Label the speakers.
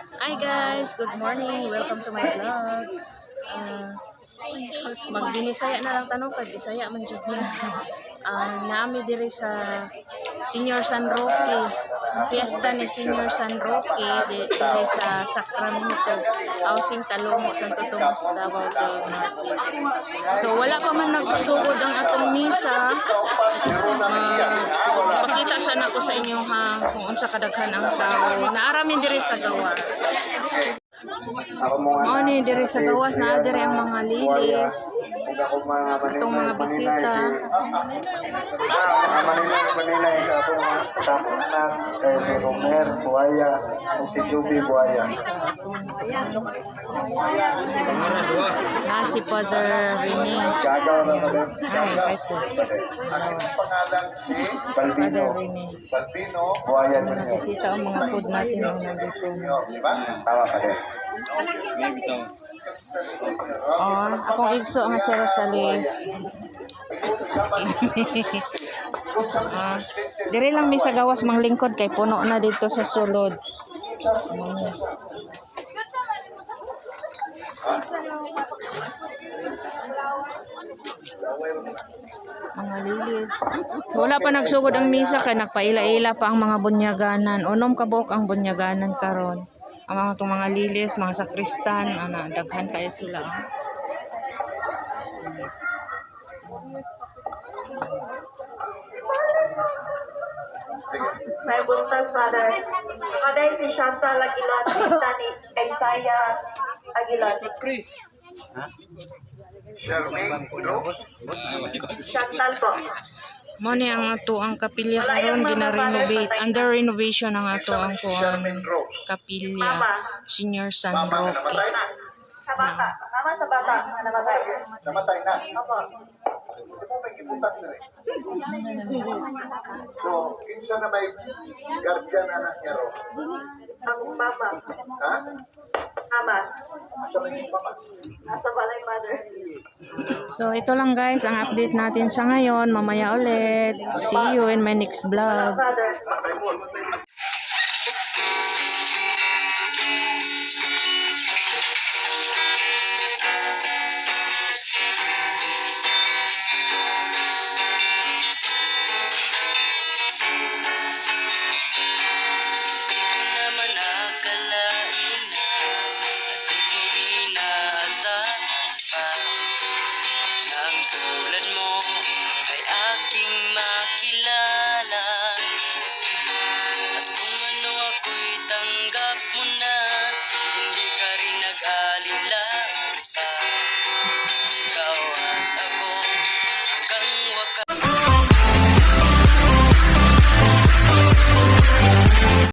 Speaker 1: Hi guys, good morning. Welcome to my vlog. Uh, Magbinisaya na lang tanong kay Bisaya man jud niya. Uh, naami diri sa Senior San Roque. Fiesta ni Senior San Roque di- diri sa Sacramento. Housing Talongo, Santo Tomas, Davao del Norte. So wala pa man nagsugod ang atong misa. Sa inyo ha kung unsa kadaghan ang tao. Naaramin diri sa gawas. Mao ni diri sa gawas na diri ang mga lilis, itong mga bisita.
Speaker 2: Mga Manila, Manila, yung ako mga kasama na kay si Romer, Buaya, o si Juby.
Speaker 1: Na si Father Rene.
Speaker 2: Gagaw na kami.
Speaker 1: Ay, kay po.
Speaker 2: pangalan si Balbino. Balbino. Buaya
Speaker 1: Mga
Speaker 2: Junior.
Speaker 1: bisita ang mga food natin ang nandito.
Speaker 2: Di ba? Tama din.
Speaker 1: Oh, akong igso nga si Rosalie. ah, diri lang mi sa gawas manglingkod kay puno na dito sa sulod. Mm. Mga lilis. Wala pa nagsugod ang misa kay nagpaila-ila pa ang mga bunyaganan. Unom kabok ang bunyaganan karon. Ang mga tong mga lilis, mga sakristan, ana daghan kayo sila. ah.
Speaker 3: May buntag, Father. Father, si Chantal Aguilar, ni Isaiah Aguilar. Chantal po.
Speaker 1: Mo ni ang ato ang kapilya karon gina-renovate. Under renovation ang ato ang kuan kapilya. Senior San Roque.
Speaker 3: Sa bata. Mama sa bata. Namatay.
Speaker 2: Namatay na.
Speaker 3: Opo.
Speaker 2: Na. So, kinsa na may guardian anak niya.
Speaker 3: Ang mama.
Speaker 2: Ha?
Speaker 3: Mama.
Speaker 2: Asa may mama?
Speaker 3: Nasa balay, Mother.
Speaker 1: So ito lang guys ang update natin sa ngayon. Mamaya ulit. See you in my next vlog.